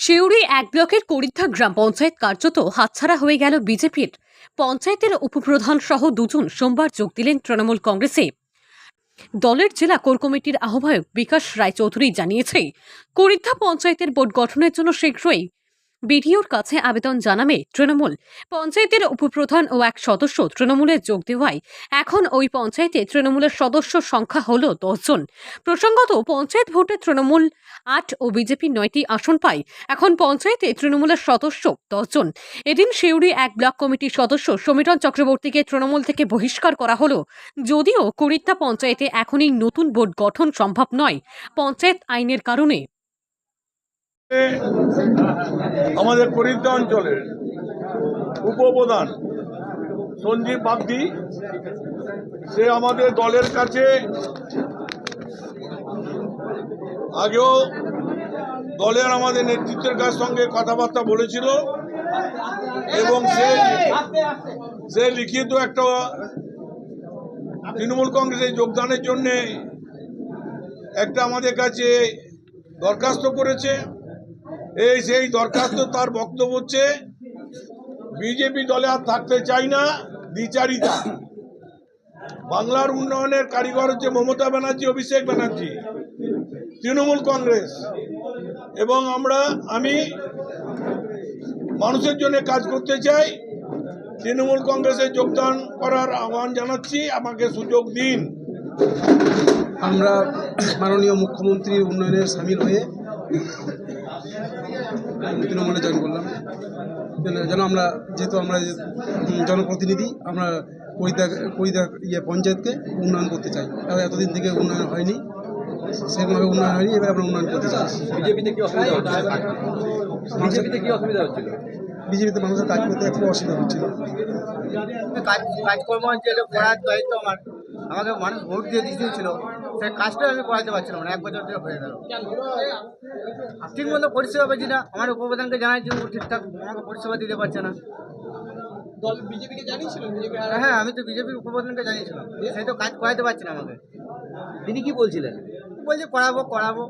শিউরি এক ব্লকের করিদ্ধা গ্রাম পঞ্চায়েত কার্যত হাতছাড়া হয়ে গেল বিজেপির। পঞ্চায়েতের উপপ্রধান সহ দুজন সোমবার যোগ দিলেন তৃণমূল কংগ্রেসে। দলের জেলা কোর কমিটির আহ্বায়ক বিকাশ রায়চৌধুরী জানিয়েছে করিদ্ধা পঞ্চায়েতের বোর্ড গঠনের জন্য শীঘ্রই বিডিওর কাছে আবেদন জানাবে তৃণমূল। পঞ্চায়েতের উপপ্রধান ও এক সদস্য তৃণমূলে যোগ দেওয়ায় এখন ওই পঞ্চায়েতে তৃণমূলের সদস্য সংখ্যা হল দশজন। প্রসঙ্গত, পঞ্চায়েত ভোটে তৃণমূল আট ও বিজেপি নয়টি আসন পায়। এখন পঞ্চায়েতে তৃণমূলের সদস্য দশজন। এদিন শিউরি এক ব্লক কমিটির সদস্য সমীরণ চক্রবর্তীকে তৃণমূল থেকে বহিষ্কার করা হলো। যদিও কুড়িত্তা পঞ্চায়েতে এখনই নতুন বোর্ড গঠন সম্ভব নয়। পঞ্চায়েত আইনের কারণে আমাদের করিদ্দা অঞ্চলের উপপ্রধান সঞ্জীব বাগদি, সে আমাদের দলের কাছে আগেও দলের আমাদের নেতৃত্বের কাছ সঙ্গে কথাবার্তা বলেছিল এবং সে সে লিখিত একটা তৃণমূল কংগ্রেসে যোগদানের জন্যে একটা আমাদের কাছে দরখাস্ত করেছে। এই সেই দরখাস্ত তার বক্তব্য হচ্ছে, বিজেপি দলে আর থাকতে চাই না, দ্বিচারিতা। বাংলার উন্নয়নের কারিগর হচ্ছে মমতা ব্যানার্জি, অভিষেক ব্যানার্জি, তৃণমূল কংগ্রেস। এবং আমরা, আমি মানুষের জন্য কাজ করতে চাই, তৃণমূল কংগ্রেসে যোগদান করার আহ্বান জানাচ্ছি, আমাকে সুযোগ দিন। আমরা মাননীয় মুখ্যমন্ত্রীর উন্নয়নের সামিল হয়ে তৃণমূলে জয়েন করলাম। যেন- আমরা যেহেতু আমরা জনপ্রতিনিধি আমরা কইদা কইদা ইয়ে পঞ্চায়েতকে উন্নয়ন করতে চাই। এতদিন থেকে উন্নয়ন হয়নি। সেরকমভাবে উন্নয়ন হয়নি এবার আমরা উন্নয়ন করতে চাই। বিজেপিতে কি অসুবিধা হচ্ছিল বিজেপিতে কি অসুবিধা হচ্ছিল? বিজেপিতে মানুষের কাজ করতে খুব অসুবিধা হচ্ছিল। কাজকর্ম যেটা করার দায়িত্ব আমার। আমাকে মানুষ ভোট দিয়ে দিয়েছিল সেই কাজটা আমি করাতে পারছিলাম না এক বছর ধরে হয়ে গেল। ঠিক মতো পরিষেবা পাচ্ছি না আমার উপপ্রধানকে জানাই যে ও ঠিকঠাক আমাকে পরিষেবা দিতে পারছে না। দল বিজেপিকে হ্যাঁ আমি তো বিজেপির উপপ্রধানকে জানিয়েছিলাম। সেই তো কাজ করাতে পারছে না আমাকে। তিনি কি বলছিলেন? বলছে করাবো করাবো।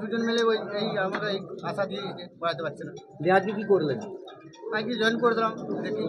দুজন মিলে ওই এই আমাকে এই আশা দিয়ে করাতে পারছে না। আজকে কি করলেন? আজকে জয়েন করে দিলাম দেখি।